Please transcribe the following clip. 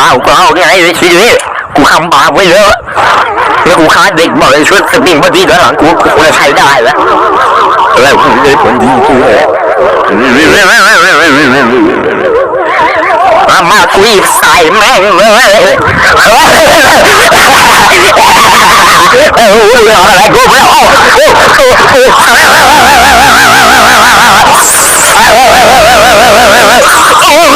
้าวกงเราเนี่งไอ้ชีวิตกูทำบาปไว้เยอะแล้วกูคาดเด็กบอกเลยช่วยสติงมาที่ด้านหลังกูกูจะใช้ได้แล้วแล้วกูไดผลดีกูเลยมามาคุยใส่แม่งเลยเอออะไรกูไม่ออโอ้